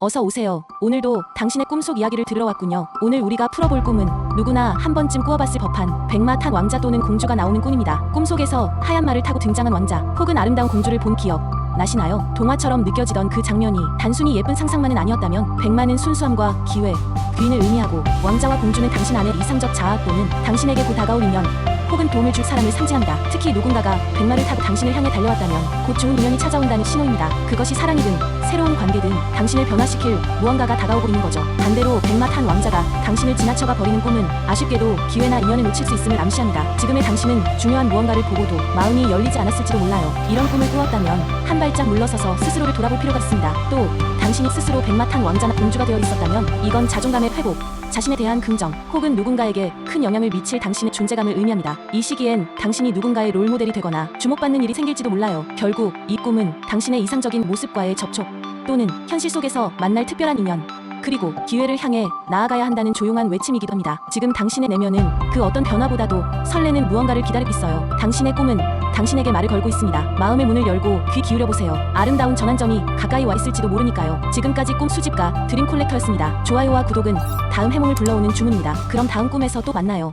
어서 오세요. 오늘도 당신의 꿈속 이야기를 들으러 왔군요. 오늘 우리가 풀어볼 꿈은 누구나 한 번쯤 꾸어봤을 법한 백마탄 왕자 또는 공주가 나오는 꿈입니다. 꿈속에서 하얀 말을 타고 등장한 왕자 혹은 아름다운 공주를 본 기억 나시나요? 동화처럼 느껴지던 그 장면이 단순히 예쁜 상상만은 아니었다면 백마는 순수함과 기회, 귀인을 의미하고 왕자와 공주는 당신 안의 이상적 자아 또는 당신에게 곧 다가올 인연 혹은 도움을 줄 사람을 상징합니다. 특히 누군가가 백마를 타고 당신을 향해 달려왔다면 곧 좋은 인연이 찾아온다는 신호입니다. 그것이 사랑이든 새로운 관계든 당신을 변화시킬 무언가가 다가오고 있는 거죠. 반대로 백마 탄 왕자가 당신을 지나쳐가 버리는 꿈은 아쉽게도 기회나 인연을 놓칠 수 있음을 암시합니다. 지금의 당신은 중요한 무언가를 보고도 마음이 열리지 않았을지도 몰라요. 이런 꿈을 꾸었다면 한 발짝 물러서서 스스로를 돌아볼 필요가 있습니다. 또 당신이 스스로 백마 탄 왕자나 공주가 되어 있었다면 이건 자존감의 회복, 자신에 대한 긍정 혹은 누군가에게 큰 영향을 미칠 당신의 존재감을 의미합니다. 이 시기엔 당신이 누군가의 롤모델이 되거나 주목받는 일이 생길지도 몰라요. 결국 이 꿈은 당신의 이상적인 모습과의 접촉 또는 현실 속에서 만날 특별한 인연 그리고 기회를 향해 나아가야 한다는 조용한 외침이기도 합니다. 지금 당신의 내면은 그 어떤 변화보다도 설레는 무언가를 기다리고 있어요. 당신의 꿈은 당신에게 말을 걸고 있습니다. 마음의 문을 열고 귀 기울여 보세요. 아름다운 전환점이 가까이 와 있을지도 모르니까요. 지금까지 꿈 수집가 드림 콜렉터였습니다. 좋아요와 구독은 다음 해몽을 불러오는 주문입니다. 그럼 다음 꿈에서 또 만나요.